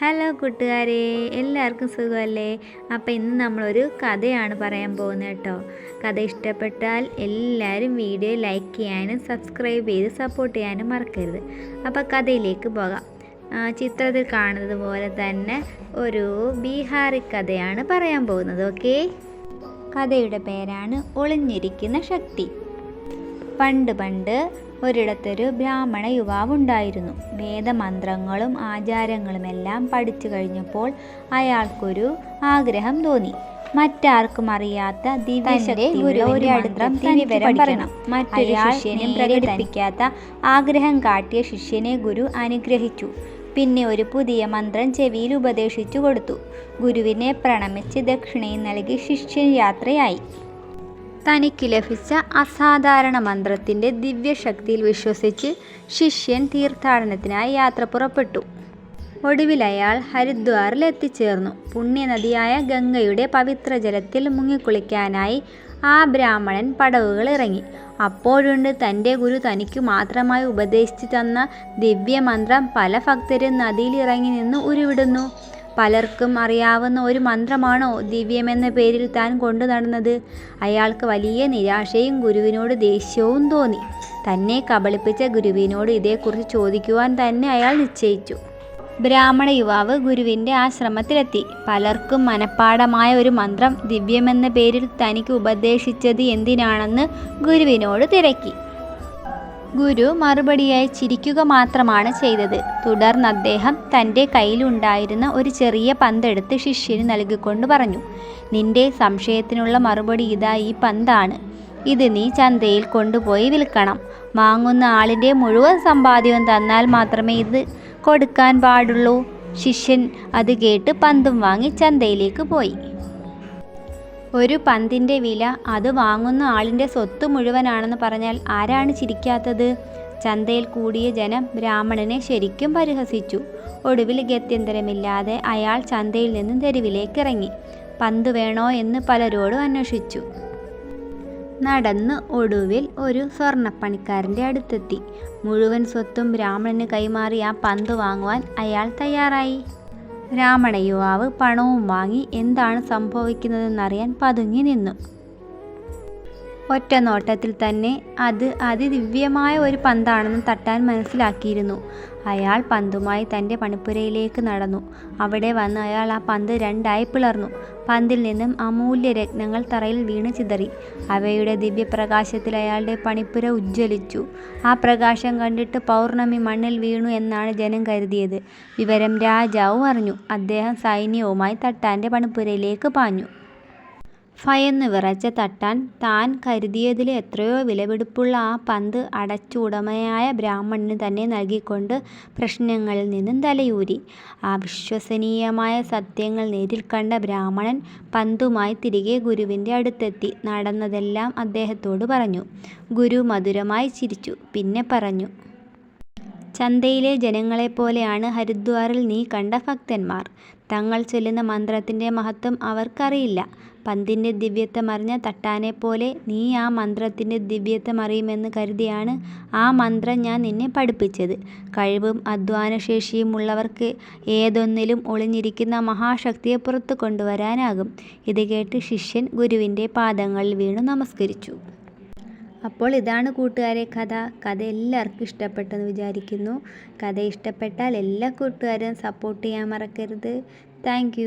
Hello കൂട്ടുകാരെ എല്ലാവർക്കും സുഖമല്ലേ? അപ്പോൾ ഇന്ന് നമ്മളൊരു കഥയാണ് പറയാൻ പോകുന്നത് കേട്ടോ. കഥ ഇഷ്ടപ്പെട്ടാൽ എല്ലാവരും വീഡിയോ ലൈക്ക് ചെയ്യാനും സബ്സ്ക്രൈബ് ചെയ്ത് സപ്പോർട്ട് ചെയ്യാനും മറക്കരുത്. അപ്പോൾ കഥയിലേക്ക് പോകാം. ചിത്രത്തിൽ കാണുന്നത് പോലെ തന്നെ ഒരു ബീഹാറി കഥയാണ് പറയാൻ പോകുന്നത് ഓക്കെ? കഥയുടെ പേരാണ് ഒളിഞ്ഞിരിക്കുന്ന ശക്തി. പണ്ട് പണ്ട് ഒരിടത്തൊരു ബ്രാഹ്മണ യുവാവുണ്ടായിരുന്നു. വേദമന്ത്രങ്ങളും ആചാരങ്ങളുമെല്ലാം പഠിച്ചു കഴിഞ്ഞപ്പോൾ അയാൾക്കൊരു ആഗ്രഹം തോന്നി. മറ്റാർക്കും അറിയാത്ത ദിവ്യശക്തിയുള്ള മറ്റൊരു ശിഷ്യനും പ്രകടിപ്പിക്കാത്ത ആഗ്രഹം കാട്ടിയ ശിഷ്യനെ ഗുരു അനുഗ്രഹിച്ചു. പിന്നെ ഒരു പുതിയ മന്ത്രം ചെവിയിൽ ഉപദേശിച്ചു കൊടുത്തു. ഗുരുവിനെ പ്രണമിച്ച് ദക്ഷിണയും നൽകി ശിഷ്യൻ യാത്രയായി. തനിക്ക് ലഭിച്ച അസാധാരണ മന്ത്രത്തിന്റെ ദിവ്യശക്തിയിൽ വിശ്വസിച്ച് ശിഷ്യൻ തീർത്ഥാടനത്തിനായി യാത്ര പുറപ്പെട്ടു. ഒടുവിൽ അയാൾ ഹരിദ്വാറിൽ എത്തിച്ചേർന്നു. പുണ്യനദിയായ ഗംഗയുടെ പവിത്ര ജലത്തിൽ മുങ്ങിക്കുളിക്കാനായി ആ ബ്രാഹ്മണൻ പടവുകൾ ഇറങ്ങി. അപ്പോഴുണ്ട് തന്റെ ഗുരു തനിക്ക് മാത്രമായി ഉപദേശിച്ചു തന്ന ദിവ്യമന്ത്രം പല ഭക്തരും നദിയിൽ ഇറങ്ങി നിന്ന് ഉരുവിടുന്നു. പലർക്കും അറിയാവുന്ന ഒരു മന്ത്രമാണോ ദിവ്യമെന്ന പേരിൽ താൻ കൊണ്ടു നടന്നത്? അയാൾക്ക് വലിയ നിരാശയും ഗുരുവിനോട് ദേഷ്യവും തോന്നി. തന്നെ കബളിപ്പിച്ച ഗുരുവിനോട് ഇതേക്കുറിച്ച് ചോദിക്കുവാൻ തന്നെ അയാൾ നിശ്ചയിച്ചു. ബ്രാഹ്മണ യുവാവ് ഗുരുവിന്റെ ആശ്രമത്തിലെത്തി. പലർക്കും മനഃപ്പാടമായ ഒരു മന്ത്രം ദിവ്യമെന്ന പേരിൽ തനിക്ക് ഉപദേശിച്ചത് എന്തിനാണെന്ന് ഗുരുവിനോട് തിരക്കി. ഗുരു മറുപടിയായി ചിരിക്കുക മാത്രമാണ് ചെയ്തത്. തുടർന്ന് അദ്ദേഹം തന്റെ കയ്യിലുണ്ടായിരുന്ന ഒരു ചെറിയ പന്തെടുത്ത് ശിഷ്യന് നൽകിക്കൊണ്ട് പറഞ്ഞു നിന്റെ സംശയത്തിനുള്ള മറുപടി ഇതാ ഈ പന്താണ്. ഇത് നീ ചന്തയിൽ കൊണ്ടുപോയി വിൽക്കണം. വാങ്ങുന്ന ആളിന്റെ മുഴുവൻ സമ്പാദ്യവും തന്നാൽ മാത്രമേ ഇത് കൊടുക്കാൻ പാടുള്ളൂ. ശിഷ്യൻ അത് കേട്ട് പന്തും വാങ്ങി ചന്തയിലേക്ക് പോയി. ഒരു പന്തിന്റെ വില അത് വാങ്ങുന്ന ആളിന്റെ സ്വത്ത് മുഴുവനാണെന്ന് പറഞ്ഞാൽ ആരാണ് ചിരിക്കാത്തത്? ചന്തയിൽ കൂടിയ ജനം ബ്രാഹ്മണനെ ശരിക്കും പരിഹസിച്ചു. ഒടുവിൽ ഗത്യന്തരമില്ലാതെ അയാൾ ചന്തയിൽ നിന്നും തെരുവിലേക്ക് ഇറങ്ങി. പന്ത് വേണോ എന്ന് പലരോടും അന്വേഷിച്ചു. നടന്ന് ഒടുവിൽ ഒരു സ്വർണപ്പണിക്കാരന്റെ അടുത്തെത്തി. മുഴുവൻ സ്വത്തും ബ്രാഹ്മണന് കൈമാറി ആ പന്ത് വാങ്ങുവാൻ അയാൾ തയ്യാറായി. ബ്രാഹ്മണ യുവാവ് പണവും വാങ്ങി എന്താണ് സംഭവിക്കുന്നതെന്നറിയാൻ പതുങ്ങി നിന്നു. ഒറ്റ നോട്ടത്തിൽ തന്നെ അത് അതിദിവ്യമായ ഒരു പന്താണെന്ന് തട്ടാൻ മനസ്സിലാക്കിയിരുന്നു. അയാൾ പന്തുമായി തന്റെ പണിപ്പുരയിലേക്ക് നടന്നു. അവിടെ വന്ന് അയാൾ ആ പന്ത് രണ്ടായി പിളർന്നു. പന്തിൽ നിന്നും അമൂല്യ രത്നങ്ങൾ തറയിൽ വീണ് ചിതറി. അവയുടെ ദിവ്യപ്രകാശത്തിൽ അയാളുടെ പണിപ്പുര ഉജ്ജ്വലിച്ചു. ആ പ്രകാശം കണ്ടിട്ട് പൗർണമി മണ്ണിൽ വീണു എന്നാണ് ജനം കരുതിയത്. വിവരം രാജാവും അറിഞ്ഞു. അദ്ദേഹം സൈന്യവുമായി തട്ടാന്റെ പണിപ്പുരയിലേക്ക് പാഞ്ഞു. ഭയന്ന് വിറച്ച തട്ടാൻ താൻ കരുതിയതിൽ എത്രയോ വിലപിടിപ്പുള്ള ആ പന്ത് അടച്ചുടമയായ ബ്രാഹ്മണന് തന്നെ നൽകിക്കൊണ്ട് പ്രശ്നങ്ങളിൽ നിന്നും തലയൂരി. ആ വിശ്വസനീയമായ സത്യങ്ങൾ നേരിൽ കണ്ട ബ്രാഹ്മണൻ പന്തുമായി തിരികെ ഗുരുവിന്റെ അടുത്തെത്തി. നടന്നതെല്ലാം അദ്ദേഹത്തോട് പറഞ്ഞു. ഗുരു മധുരമായി ചിരിച്ചു. പിന്നെ പറഞ്ഞു. ചന്തയിലെ ജനങ്ങളെപ്പോലെയാണ് ഹരിദ്വാറിൽ നീ കണ്ട ഭക്തന്മാർ. തങ്ങൾ ചൊല്ലുന്ന മന്ത്രത്തിന്റെ മഹത്വം അവർക്കറിയില്ല. പന്തിന്റെ ദിവ്യത്വം അറിഞ്ഞ തട്ടാനെപ്പോലെ നീ ആ മന്ത്രത്തിന്റെ ദിവ്യത്വം അറിയുമെന്ന് കരുതിയാണ് ആ മന്ത്രം ഞാൻ നിന്നെ പഠിപ്പിച്ചത്. കഴിവും അധ്വാനശേഷിയും ഉള്ളവർക്ക് ഏതൊന്നിലും ഒളിഞ്ഞിരിക്കുന്ന മഹാശക്തിയെ പുറത്തു കൊണ്ടുവരാനാകും. ഇത് കേട്ട് ശിഷ്യൻ ഗുരുവിന്റെ പാദങ്ങളിൽ വീണു നമസ്കരിച്ചു. അപ്പോൾ ഇതാണ് കൂട്ടുകാരെ കഥ. കഥ എല്ലാവർക്കും ഇഷ്ടപ്പെട്ടെന്ന് വിചാരിക്കുന്നു. കഥ ഇഷ്ടപ്പെട്ടാൽ എല്ലാ കൂട്ടുകാരും സപ്പോർട്ട് ചെയ്യാൻ മറക്കരുത്. താങ്ക്